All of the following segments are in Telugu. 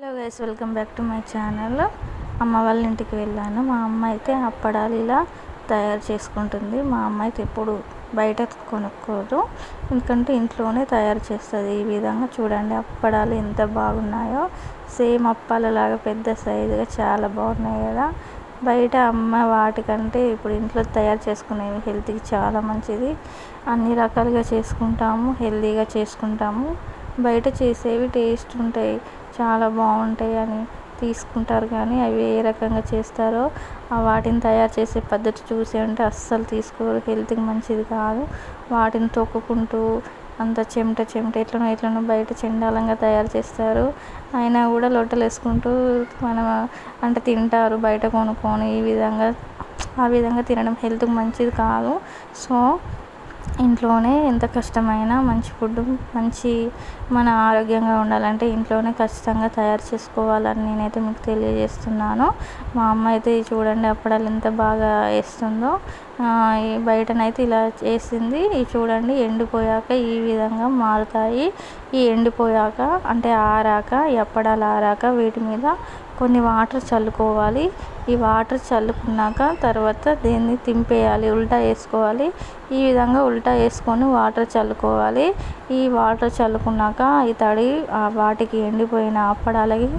Hello guys welcome back to my channel. అమ్మ వాళ్ళ ఇంటికి వెళ్ళాను. మా అమ్మ అయితే అప్పడాలు ఇలా తయారు చేసుకుంటుంది. మా అమ్మ అయితే ఎప్పుడు బయట కొనుక్కోదు. ఎందుకంటే ఇంట్లోనే తయారు చేస్తుంది. ఈ విధంగా చూడండి అప్పడాలు ఎంత బాగున్నాయో. సేమ్ అప్పాలలాగా పెద్ద సైజుగా చాలా బాగున్నాయి కదా. బయట అమ్మ వాటికంటే ఇప్పుడు ఇంట్లో తయారు చేసుకునేవి హెల్త్కి చాలా మంచిది. అన్ని రకాలుగా చేసుకుంటాము హెల్తీగా చేసుకుంటాము. బయట చేసేవి టేస్ట్ ఉంటాయి. చాలా బాగుంటాయి అని తీసుకుంటారు కానీ అవి ఏ రకంగా చేస్తారో వాటిని తయారు చేసే పద్ధతి చూసి అంటే అస్సలు తీసుకోరు. హెల్త్కి మంచిది కాదు. వాటిని తొక్కుకుంటూ అంత చెమట చెమట ఎట్లనో ఎట్లనో బయట చెండాలంగా తయారు చేస్తారు. అయినా కూడా లొట్టలు వేసుకుంటూ మనం అంటే తింటారు బయట కొనుక్కొని ఈ విధంగా ఆ విధంగా తినడం హెల్త్కి మంచిది కాదు. సో ఇంట్లోనే ఎంత కష్టమైనా మంచి ఫుడ్ మంచి మన ఆరోగ్యంగా ఉండాలంటే ఇంట్లోనే ఖచ్చితంగా తయారు చేసుకోవాలని నేనైతే మీకు తెలియజేస్తున్నాను. మా అమ్మ అయితే చూడండి అప్పడాలు ఎంత బాగా వేస్తుందో బయటనైతే ఇలా వేసింది చూడండి ఎండిపోయాక ఈ విధంగా మారుతాయి. ఈ ఎండిపోయాక అంటే ఆరాక ఈ అప్పడాలు ఆరాక వీటి మీద కొన్ని వాటర్ చల్లుకోవాలి. ఈ వాటర్ చల్లుకున్నాక తర్వాత దీన్ని తింపేయాలి ఉల్టా వేసుకోవాలి. ఈ విధంగా ఉల్టా వేసుకొని వాటర్ చల్లుకోవాలి. ఈ వాటర్ చల్లుకున్నాక ఈ తడి వాటికి ఎండిపోయిన అప్పడాలకి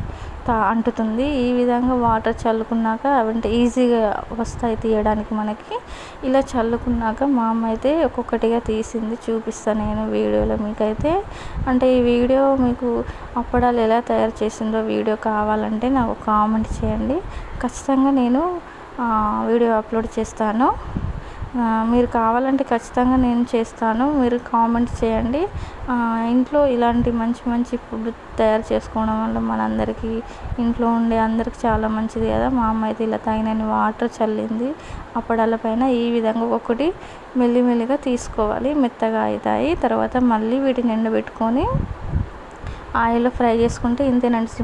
అంటుతుంది. ఈ విధంగా వాటర్ చల్లుకున్నాక అవంటే ఈజీగా వస్తాయి తీయడానికి మనకి. ఇలా చల్లుకున్నాక మా అమ్మ అయితే ఒక్కొక్కటిగా తీసింది. చూపిస్తాను నేను వీడియోలో మీకైతే. అంటే ఈ వీడియో మీకు అప్పడాలు ఎలా తయారు చేసిందో వీడియో కావాలంటే నాకు కామెంట్ చేయండి. ఖచ్చితంగా నేను వీడియో అప్లోడ్ చేస్తాను. మీరు కావాలంటే ఖచ్చితంగా నేను చేస్తాను. మీరు కామెంట్ చేయండి. ఇంట్లో ఇలాంటి మంచి మంచి ఫుడ్ తయారు చేసుకోవడం వల్ల మనందరికీ ఇంట్లో ఉండే అందరికి చాలా మంచిది కదా. మా అమ్మ అయితే ఇలా తగినన్ని వాటర్ చల్లింది. అప్పడాల పైన ఈ విధంగా ఒకటి మెల్లిమెల్లిగా తీసుకోవాలి. మెత్తగా అవుతాయి. తర్వాత మళ్ళీ వీటిని ఎండబెట్టుకొని ఆయిల్లో ఫ్రై చేసుకుంటే ఇంతేనండి సింపుల్.